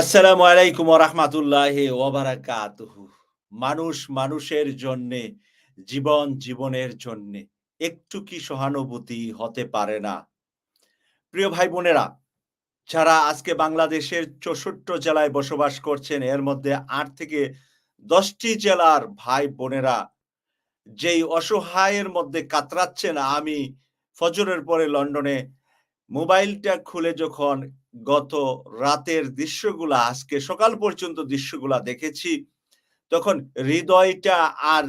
আসসালামু আলাইকুম রহমাতুল্লাহ ওবারাকাতুহু মানুষ মানুষের জন্যে, জীবন জীবনের জন্যে একটু কি সহানুভূতি হতে পারে না? প্রিয় ভাই বোনেরা যারা আজকে বাংলাদেশের চৌষট্ট জেলায় বসবাস করছেন, এর মধ্যে আট থেকে দশটি জেলার ভাই বোনেরা যেই অসহায়ের মধ্যে কাতরাচ্ছেন, আমি ফজরের পরে লন্ডনে মোবাইলটা খুলে যখন গত রাতের দৃশ্যগুলা, আজকে সকাল পর্যন্ত দৃশ্যগুলা দেখেছি, তখন হৃদয়টা আর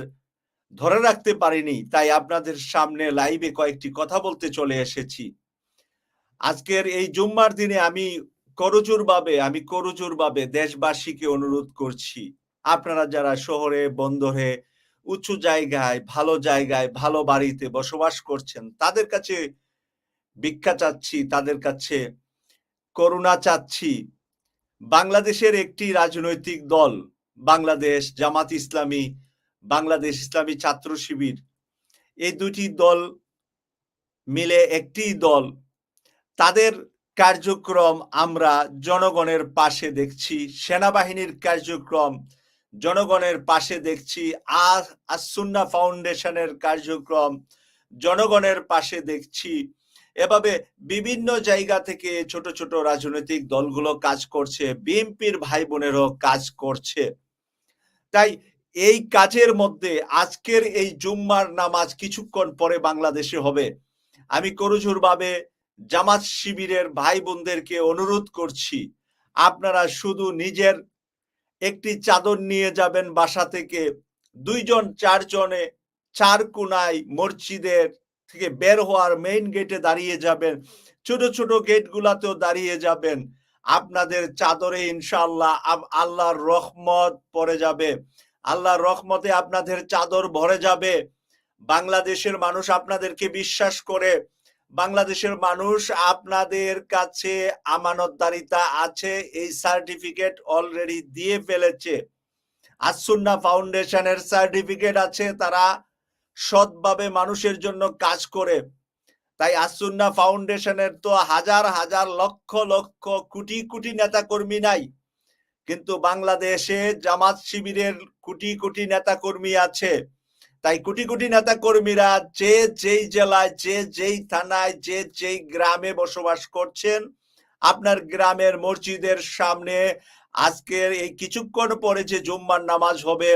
ধরে রাখতে পারিনি, তাই আপনাদের সামনে লাইভে কয়েকটি কথা বলতে চলে এসেছি। আজকের এই জুম্মার দিনে আমি করজোর ভাবে আমি করজোর ভাবে দেশবাসীকে অনুরোধ করছি, আপনারা যারা শহরে, বন্দরে, উঁচু জায়গায়, ভালো জায়গায়, ভালো বাড়িতে বসবাস করছেন, তাদের কাছে ভিক্ষা চাচ্ছি, তাদের কাছে করুণা চাচ্ছি। বাংলাদেশের একটি রাজনৈতিক দল, বাংলাদেশ জামাত ইসলামী, বাংলাদেশ ইসলামী ছাত্র শিবির। এই দুটি দল মিলে একটি দল। তাদের কার্যক্রম আমরা জনগণের পাশে দেখছি। সেনাবাহিনীর কার্যক্রম জনগণের পাশে দেখছি। আসুন্না ফাউন্ডেশনের কার্যক্রম জনগণের পাশে দেখছি। এভাবে বিভিন্ন জায়গা থেকে ছোট ছোট রাজনৈতিক দলগুলো কাজ করছে, বিএনপির ভাই বোনেরও কাজ করছে। তাই এই কাজের মধ্যে আজকের এই জুম্মার নামাজ কিছুক্ষণ পরে বাংলাদেশে হবে। আমি করুজুর ভাবে জামাত শিবিরের ভাই বোনদেরকে অনুরোধ করছি, আপনারা শুধু নিজের একটি চাদর নিয়ে যাবেন বাসা থেকে, দুইজন, চারজনে চার কোনায় মসজিদের থেকে বের হওয়ার মেইন গেটে দাঁড়িয়ে যাবেন। ছোট ছোট গেট গুলাতেও দাঁড়িয়ে যাবেন। আপনাদের চাদরে ইনশাল্লাহ আল্লাহর রহমত পড়ে যাবে। আল্লাহর রহমতে আপনাদের চাদর ভরে যাবে। বাংলাদেশের মানুষ আপনাদেরকে বিশ্বাস করে। বাংলাদেশের মানুষ আপনাদের কাছে আমানতদারিতা আছে, এই সার্টিফিকেট অলরেডি দিয়ে ফেলেছে। আসুন্না ফাউন্ডেশনের সার্টিফিকেট আছে, তারা সৎভাবে মানুষের জন্য কাজ করে। তাই আসুন্না ফাউন্ডেশনের তো হাজার হাজার লক্ষ লক্ষ কোটি কোটি নেতা কর্মী নাই। কিন্তু বাংলাদেশে জামাত শিবিরের কোটি কোটি নেতা কর্মী আছে। তাই কোটি কোটি নেতা কর্মীরা যে, যেই জেলায়, যে, যেই থানায়, যে, যেই গ্রামে বসবাস করছেন, আপনার গ্রামের মসজিদের সামনে আজকের এই কিছুক্ষণ পরে যে জুম্মার নামাজ হবে,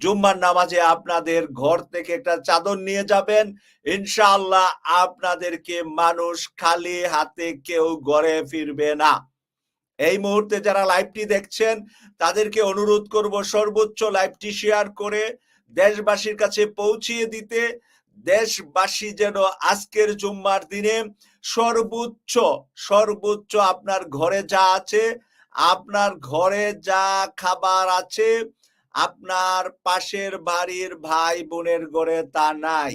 জুম্মার নামাজে আপনাদের ঘর থেকে একটা চাদর নিয়ে যাবেন। ইনশাআল্লাহ আপনাদেরকে মানুষ খালি হাতে কেউ ঘরে ফিরবে না। এই মুহূর্তে যারা লাইভটি দেখছেন, তাদেরকে অনুরোধ করব সর্বোচ্চ লাইভটি শেয়ার করে দেশবাসীর কাছে পৌঁছিয়ে দিতে। দেশবাসী যেন আজকের জুম্মার দিনে সর্বোচ্চ সর্বোচ্চ আপনার ঘরে যা আছে আপনার ঘরে যা খাবার আছে, আপনার পাশের বাড়ির ভাই বোনের ঘরে তা নাই।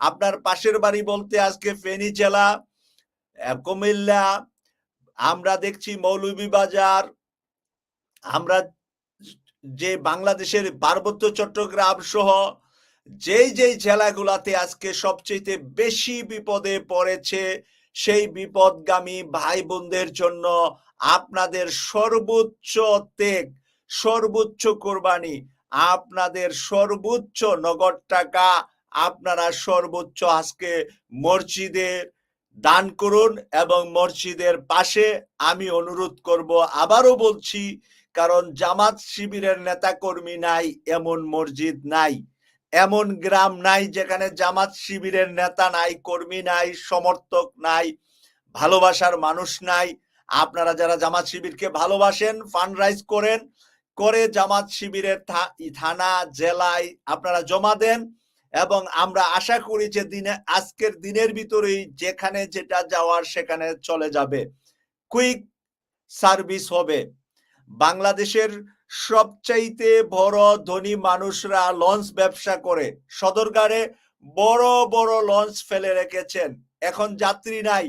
আপনার পাশের বাড়ি বলতে আজকে ফেনী জেলা কুমিল্লা, আমরা দেখছি মৌলভীবাজার আমরা যে বাংলাদেশের পার্বত্য চট্টগ্রাম সহ যেই যেই জেলাগুলাতে আজকে সবচেয়ে বেশি বিপদে পড়েছে, সেই বিপদগামী ভাই বোনদের জন্য আপনাদের সর্বোচ্চ ত্যাগ, সর্বোচ্চ কোরবানি, আপনাদের সর্বোচ্চ নগদ টাকা আপনারা সর্বোচ্চ আজকে মসজিদের দান করুন এবং মসজিদের পাশে আমি অনুরোধ করব, আবারও বলছি, কারণ জামাত শিবিরের নেতা কর্মী নাই, এমন মসজিদ নাই, এমন গ্রাম নাই যেখানে জামাত শিবিরের নেতা নাই, কর্মী নাই, সমর্থক নাই, ভালোবাসার মানুষ নাই আপনারা যারা জামাত শিবিরকে ভালোবাসেন ফান্ড রাইজ করেন, করে জামাত শিবিরের থানা, জেলায় আপনারা জমা দেন এবং আমরা আশা করি যে দিনে, আজকের দিনের ভিতরেই যেখানে যেটা যাওয়ার সেখানে চলে যাবে। কুইক সার্ভিস হবে। বাংলাদেশের সবচাইতে বড় ধনী মানুষরা লঞ্চ ব্যবসা করে। সদরগারে বড় বড় লঞ্চ ফেলে রেখেছেন। এখন যাত্রী নাই।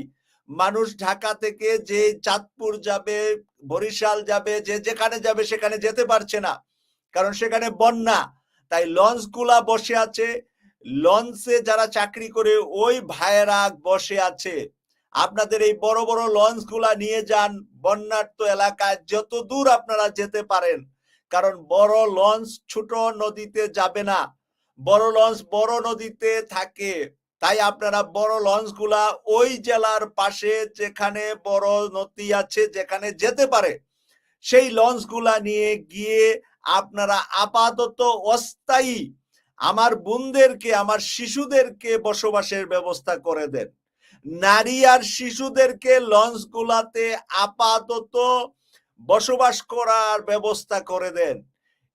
মানুষ ঢাকা থেকে যে চাঁদপুর যাবে, বরিশাল যাবে, যে যেখানে যাবে সেখানে যেতে পারছে না। কারণ সেখানে বন্যা। তাই লঞ্চগুলা বসে আছে। লঞ্চে যারা চাকরি করে, ওই ভাইয়েরা বসে আছে। আপনাদের এই বড় বড় লঞ্চগুলা নিয়ে যান। বন্যার্ত এলাকায় যত দূর আপনারা যেতে পারেন। কারণ বড় লঞ্চ ছোট নদীতে যাবে না। বড় লঞ্চ বড় নদীতে থাকে। তাই আপনারা বড় লঞ্চগুলা ওই জেলার পাশে যেখানে বড় নদী আছে, যেখানে যেতে পারে, সেই লঞ্চগুলা নিয়ে গিয়ে আপনারা আপাতত অস্থায়ী আমার বোনদেরকে, আমার শিশুদেরকে বসবাসের ব্যবস্থা করে দেন। নারী আর শিশুদেরকে লঞ্চগুলাতে আপাতত বসবাস করার ব্যবস্থা করে দেন।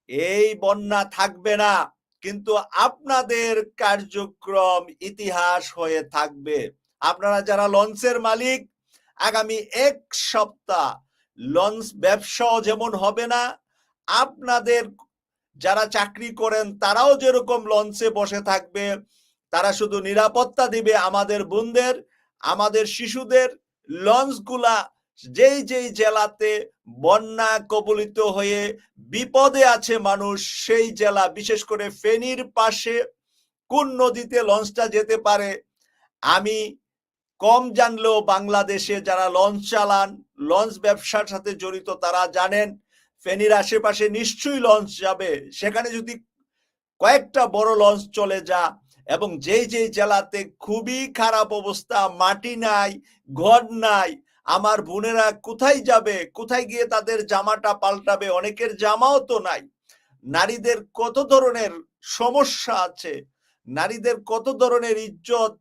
এই বন্যা থাকবে না। কিন্তু আপনাদের কার্যক্রম ইতিহাস হয়ে থাকবে। আপনারা যারা লঞ্চের মালিক, আগামী এক সপ্তাহ লঞ্চ ব্যবসাও যেমন হবে না, আপনাদের যারা চাকরি করেন তারাও যেরকম লঞ্চে বসে থাকবে, তারা শুধু নিরাপত্তা দিবে আমাদের বোনদের, আমাদের শিশুদের, লঞ্চগুলা যেই যেই জেলাতে বন্যা কবলিত হয়ে বিপদে আছে মানুষ, সেই জেলা, বিশেষ করে ফেনীর পাশে কোন নদীতে লঞ্চটা যেতে পারে, আমি কম জানলেও বাংলাদেশে যারা লঞ্চ চালান, লঞ্চ ব্যবসার সাথে জড়িত তারা জানেন, ফেনীর আশেপাশে নিশ্চয়ই লঞ্চ যাবে। সেখানে যদি কয়েকটা বড় লঞ্চ চলে যা এবং যেই যেই জেলাতে খুবই খারাপ অবস্থা, মাটি নাই, ঘর নাই আমার বোনেরা কোথায় যাবে? কোথায় গিয়ে তাদের জামাটা পাল্টাবে? অনেকের জামাও তো নাই। নারীদের কত ধরনের সমস্যা আছে? নারীদের কত ধরনের ইজ্জত?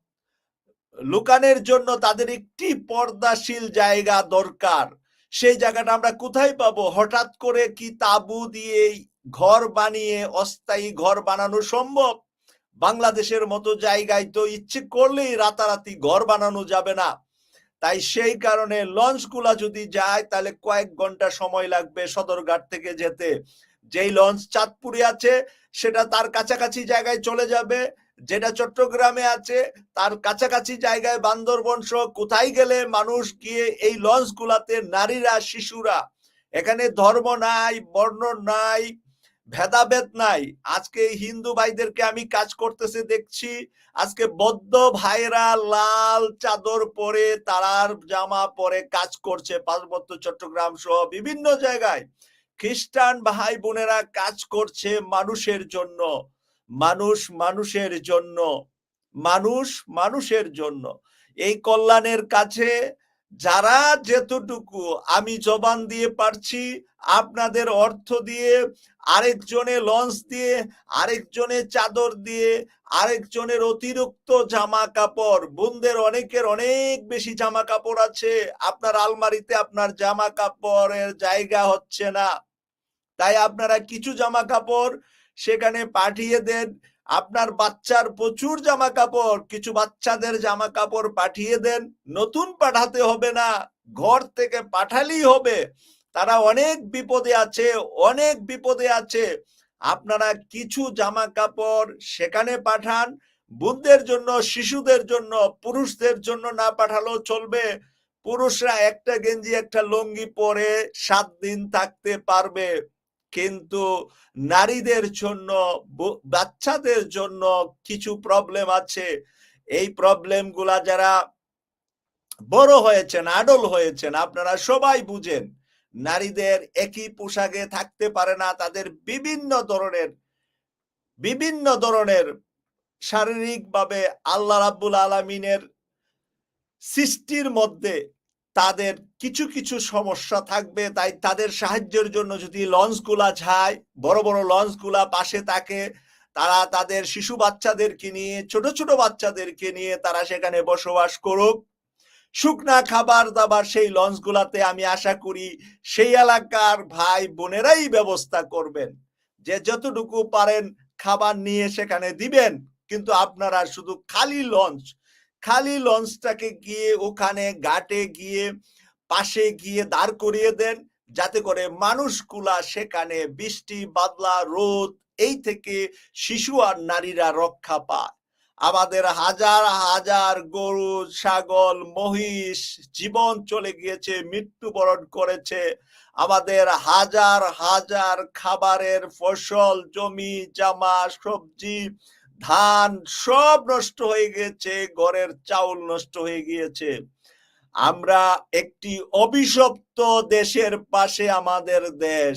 লুকানের জন্য তাদের একটি পর্দাশীল জায়গা দরকার। সেই জায়গাটা আমরা কোথায় পাবো? হঠাৎ করে কি তাবু দিয়ে ঘর বানিয়ে অস্থায়ী ঘর বানানো সম্ভব? বাংলাদেশের মতো জায়গায় তো ইচ্ছে করলেই রাতারাতি ঘর বানানো যাবে না। তাই সেই কারণে লঞ্চগুলা যদি যায়, তাহলে কয়েক ঘণ্টা সময় লাগবে সদরঘাট থেকে যেতে। যেই লঞ্চ চাঁদপুরে আছে, সেটা তার কাছাকাছি জায়গায় চলে যাবে। যেটা চট্টগ্রামে আছে, তার কাছাকাছি জায়গায় বান্দরবন সহ কোথায় গেলে মানুষ গিয়ে এই লঞ্চ গুলাতে নারীরা, শিশুরা, এখানে ধর্ম নাই, বর্ণ নাই ভেদাভেদ নাই। আজকে হিন্দু ভাইদেরকে আমি কাজ করতেছে দেখছি, আজকে বদ্ধ ভাইরা লাল চাদর পরে তারার জামা পরে কাজ করছে পার্বত্য চট্টগ্রাম সহ বিভিন্ন জায়গায়। খ্রিস্টান ভাই বোনেরা কাজ করছে মানুষের জন্য। মানুষ মানুষের জন্য। মানুষ মানুষের জন্য। এই কল্যাণের কাছে যারা যেতটুকু আমি জবান দিয়ে পারছি আপনাদের অর্থ দিয়ে, আরেকজনে লঞ্চ দিয়ে, আরেকজনে চাদর দিয়ে, আরেকজনের অতিরিক্ত জামা কাপড় বোনদের অনেকের অনেক বেশি জামা কাপড় আছে। আপনার আলমারিতে আপনার জামা কাপড়ের জায়গা হচ্ছে না। তাই আপনারা কিছু জামা কাপড় সেখানে পাঠিয়ে দেন। আপনার বাচ্চার প্রচুর জামা কাপড় কিছু বাচ্চাদের জামা কাপড় পাঠিয়ে দেন। নতুন পাঠাতে হবে না। ঘর থেকে পাঠালেই হবে। তারা অনেক বিপদে আছে, অনেক বিপদে আছে। আপনারা কিছু জামা কাপড় সেখানে পাঠান, বুদ্ধের জন্য, শিশুদের জন্য, পুরুষদের জন্য না পাঠালেও চলবে। পুরুষরা একটা গেঞ্জি, একটা লুঙ্গি পরে সাত দিন থাকতে পারবে। কিন্তু নারীদের জন্য বাচ্চাদের জন্য কিছু প্রবলেম আছে। এই প্রবলেমগুলা যারা বড় হয়েছেন আডল হয়েছেন, আপনারা সবাই বুঝেন। নারীদের একই পোশাকে থাকতে পারে না, তাদের বিভিন্ন ধরনের বিভিন্ন ধরনের শারীরিকভাবে আল্লাহ রাব্বুল আলমিনের সৃষ্টির মধ্যে তাদের কিছু কিছু সমস্যা থাকবে। তাই তাদের সাহায্যের জন্য যদি লঞ্চগুলা যায়, বড় বড় লঞ্চগুলা পাশে থাকে, তারা তাদের শিশু বাচ্চাদেরকে নিয়ে, ছোট ছোট বাচ্চাদেরকে নিয়ে তারা সেখানে বসবাস করুক। শুকনা খাবার দাবার সেই লঞ্চগুলাতে আমি আশা করি সেই এলাকার ভাই বোনেরাই ব্যবস্থা করবেন। যে যতটুকু পারেন খাবার নিয়ে সেখানে দিবেন, কিন্তু আপনারা শুধু খালি লঞ্চ, খালি লঞ্চটাকে গিয়ে ওখানে ঘাটে গিয়ে, পাশে গিয়ে দাঁড় করিয়ে দেন, যাতে করে মানুষগুলা সেখানে বৃষ্টি, বাদলা, রোদ, এই থেকে শিশু আর নারীরা রক্ষা পায়। আমাদের হাজার হাজার গরু, ছাগল, মহিষ জীবন চলে গিয়েছে, মৃত্যুবরণ করেছে। আমাদের হাজার হাজার খাবারের ফসল, জমি, জামা, সবজি, ধান সব নষ্ট হয়ে গেছে ঘরের চাউল নষ্ট হয়ে গিয়েছে। আমরা একটি অভিশপ্ত দেশের পাশে আমাদের দেশ,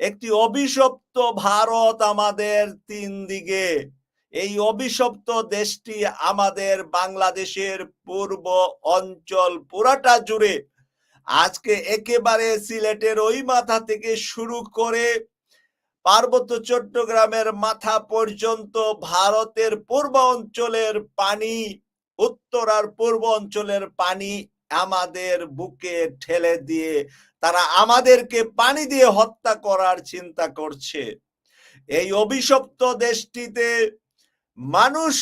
একটি অভিশপ্ত ভারত আমাদের তিন দিকে এই অভিশপ্ত দেশটি আমাদের বাংলাদেশের পূর্ব অঞ্চল পুরাটা জুড়ে আজকে একেবারে সিলেটের ওই মাথা থেকে শুরু করে পার্বত্য চট্টগ্রামের মাথা পর্যন্ত ভারতের পূর্ব অঞ্চলের পানি, উত্তর আর পূর্ব অঞ্চলের পানি আমাদের বুকে ঠেলে দিয়ে তারা আমাদেরকে পানি দিয়ে হত্যা করার চিন্তা করছে। এই অভিশপ্ত দেশটিতে মানুষ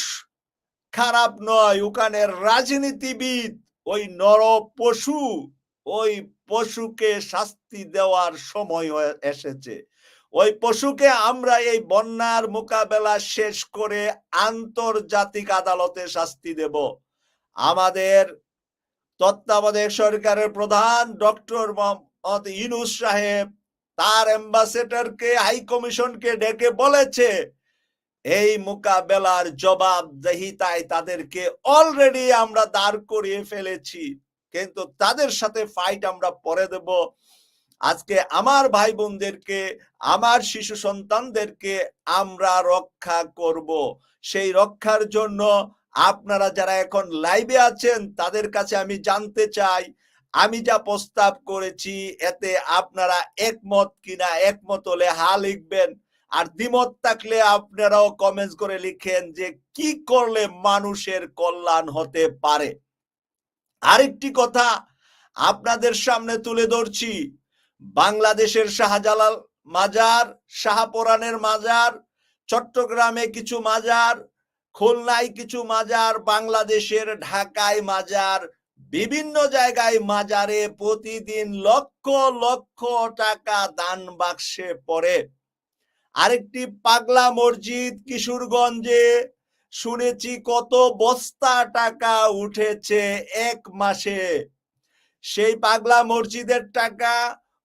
খারাপ নয় ওখানের রাজনীতিবিদ, ওই নর পশু ওই পশুকে শাস্তি দেওয়ার সময় এসেছে। ওই পশুকে আমরা এই বন্যার মোকাবেলা শেষ করে আন্তর্জাতিক আদালতে শাস্তি দেব। আমাদের তত্ত্বাবধায়ক সরকারের প্রধান ডক্টর মোহাম্মদ ইনুস সাহেব, তার অ্যাম্বাসেডরকে হাই কমিশনকে ডেকে বলেছে এই মোকাবেলার জবাবদেহিতায় তাদেরকে অলরেডি আমরা দাঁড় করিয়ে ফেলেছি। কিন্তু তাদের সাথে ফাইট আমরা পরে দেব। আজকে আমার ভাই বোনদেরকে আমার শিশু সন্তানদেরকে আমরা রক্ষা করব। সেই রক্ষার জন্য আপনারা যারা এখন লাইভে আছেন, তাদের কাছে আমি জানতে চাই, আমি যা প্রস্তাব করেছি, এতে আপনারা একমত কিনা, একমত হলে হা লিখবেন। আর দ্বিমত থাকলে আপনারাও কমেন্টস করে লিখেন যে কি করলে মানুষের কল্যাণ হতে পারে। আরেকটি কথা আপনাদের সামনে তুলে ধরছি। বাংলাদেশের শাহজালাল মাজার, শাহপরানের মাজার, চট্টগ্রামে কিছু মাজার, খুলনায় কিছু মাজার, বাংলাদেশের ঢাকায় মাজার, বিভিন্ন জায়গায় মাজারে প্রতিদিন লক্ষ লক্ষ টাকা দান বাক্সে পড়ে। আরেকটি পাগলা মসজিদ কিশোরগঞ্জে। শুনেছি কত বস্তা টাকা উঠেছে এক মাসে। সেই পাগলা মসজিদের টাকা,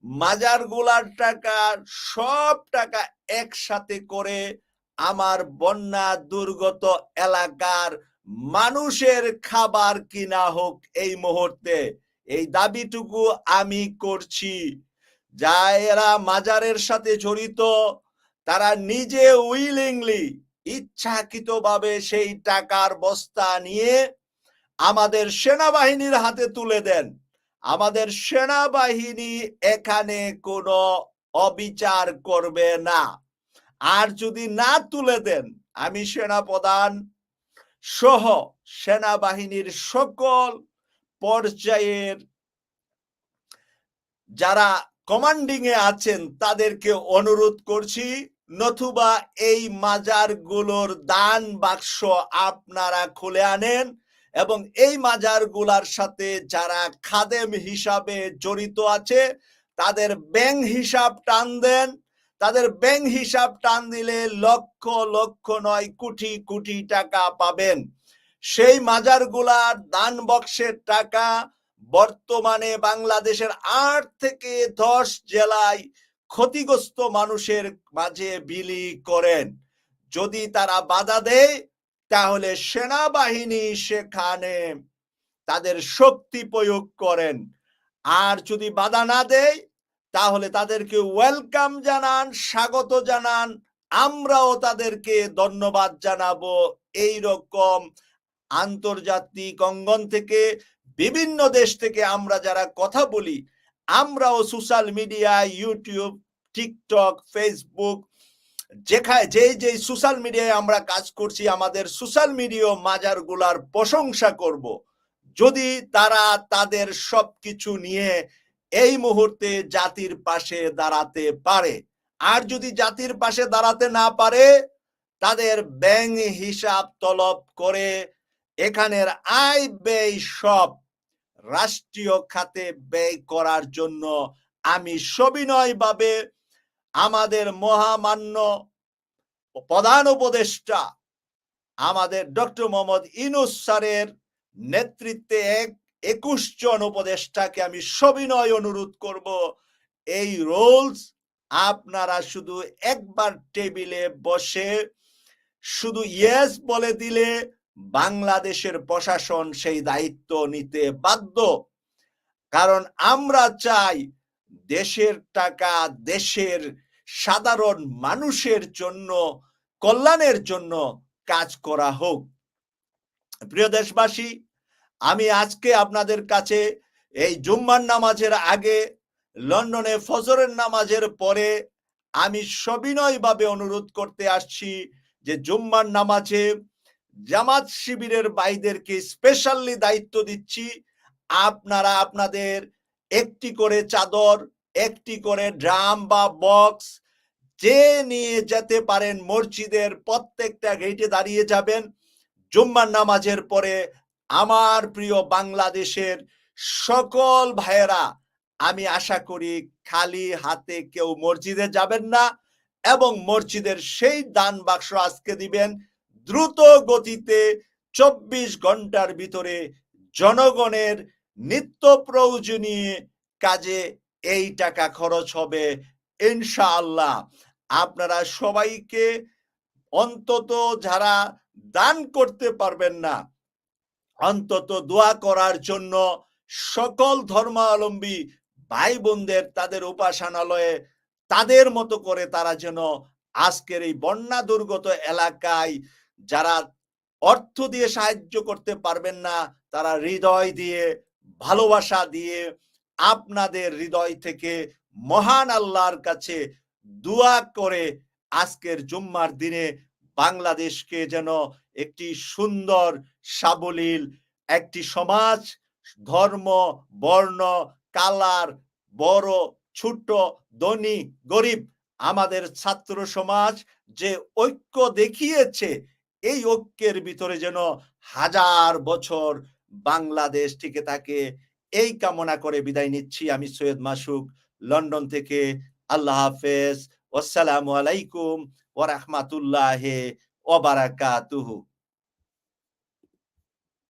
মাজারগুলার টাকা, সব টাকা একসাথে করে আমার বন্যা দুর্গত এলাকার মানুষের খাবার কিনা হোক এই মুহূর্তে। এই দাবিটুকু আমি করছি। যা এরা মাজারের সাথে জড়িত তারা নিজে উইলিংলি ইচ্ছাকৃতভাবে সেই টাকার বস্তা নিয়ে আমাদের সেনাবাহিনীর হাতে তুলে দেন। আমাদের সেনাবাহিনী এখানে কোনো অবিচার করবে না। আর যদি না তুলে দেন, আমি সেনাপ্রধান সহ সেনাবাহিনীর সকল পর্যায়ের যারা কমান্ডিং এ আছেন, তাদেরকে অনুরোধ করছি নতুবা এই মাজারগুলোর দান বাক্স আপনারা খুলে আনেন এবং এই মাজারগুলার সাথে যারা খাদেম হিসাবে জড়িত আছে, তাদের ব্যাংক হিসাব টান দেন। তাদের ব্যাংক হিসাব টান দিলে লক্ষ লক্ষ নয়, কোটি কোটি টাকা পাবেন। সেই মাজারগুলার দান বক্সের টাকা বর্তমানে বাংলাদেশের আট থেকে দশ জেলায় ক্ষতিগ্রস্ত মানুষের মাঝে বিলি করেন। যদি তারা বাধা দেয়, তাহলে সেনাবাহিনী সেখানে তাদের শক্তি প্রয়োগ করেন। আর যদি বাধা না দেয়, তাহলে তাদেরকে ওয়েলকাম জানান, স্বাগত জানান, আমরাও তাদেরকে ধন্যবাদ জানাব। এই রকম আন্তর্জাতিক অঙ্গন থেকে, বিভিন্ন দেশ থেকে আমরা যারা কথা বলি আমরাও social media YouTube TikTok Facebook যেখানে যে যে সোশ্যাল মিডিয়ায় আমরা কাজ করছি, আমাদের সোশ্যাল মিডিয়া মাজারগুলার প্রশংসা করব। যদি তারা তাদের সবকিছু নিয়ে এই মুহূর্তে জাতির পাশে দাঁড়াতে পারে, আর যদি জাতির পাশে দাঁড়াতে না পারে, তাদের ব্যাংক হিসাব তলব করে এখানের আয় ব্যয় সব রাষ্ট্রীয় খাতে ব্যয় করার জন্য আমি সবিনয়ভাবে আমাদের মহামান্য প্রধান উপদেষ্টা, আমাদের ডক্টর মোহাম্মদ ইনুস স্যারের নেতৃত্বে এক একুশ জন উপদেষ্টাকে আমি সবিনয় অনুরোধ করব। এই রোলস আপনারা শুধু একবার টেবিলে বসে শুধু ইয়েস বলে দিলে বাংলাদেশের প্রশাসন সেই দায়িত্ব নিতে বাধ্য। কারণ আমরা চাই দেশের টাকা দেশের সাধারণ মানুষের জন্য, কল্যাণের জন্য কাজ করা হোক। প্রিয় দেশবাসী, আমি আজকে আপনাদের কাছে এই জুম্মার নামাজের আগে, লন্ডনে ফজরের নামাজের পরে আমি সবিনয়ভাবে অনুরোধ করতে আসছি যে জুম্মার নামাজে জামাত শিবিরের ভাইদেরকে স্পেশালি দায়িত্ব দিচ্ছি। আপনারা আপনাদের একটি করে চাদর, একটি করে ড্রাম বা বক্স, যে নিয়ে যেতে পারেন মসজিদের প্রত্যেকটা গেটে দাঁড়িয়ে যাবেন। জুম্মার নামাজের পরে আমার প্রিয় বাংলাদেশের সকল ভাইয়েরা, আমি আশা করি খালি হাতে কেউ মসজিদে যাবেন না এবং মসজিদের সেই দান বাক্স আজকে দিবেন। দ্রুত গতিতে চব্বিশ ঘণ্টার ভিতরে জনগণের নিত্য প্রয়োজনীয় কাজে এই টাকা খরচ হবে, ইনশাআল্লাহ। আপনারা সবাইকে অন্তত যারা দান করতে পারবেন না, অন্তত দোয়া করার জন্য সকল ধর্মাবলম্বী ভাই বোনদের তাদের উপাসনালয়ে তাদের মতো করে তারা যেন আজকের এই বন্যা দুর্গত এলাকায় যারা অর্থ দিয়ে সাহায্য করতে পারবেন না, তারা হৃদয় দিয়ে, ভালোবাসা দিয়ে আপনাদের হৃদয় থেকে মহান আল্লাহর কাছে দোয়া করে আজকের জুম্মার দিনে বাংলাদেশকে যেন একটি সুন্দর, সাবলীল, একটি সমাজ, ধর্ম, বর্ণ, কালার, বড়, ছোট, ধনী, গরিব আমাদের ছাত্র সমাজ যে ঐক্য দেখিয়েছে এই ঐক্যের ভিতরে যেন হাজার বছর বাংলাদেশ টিকে থাকে, এই কামনা করে বিদায় নিচ্ছি। আমি সৈয়দ মাসুক, লন্ডন থেকে। আল্লাহ হাফেজ। আসসালামু আলাইকুম ওয়া রাহমাতুল্লাহি ওয়া বারাকাতুহু।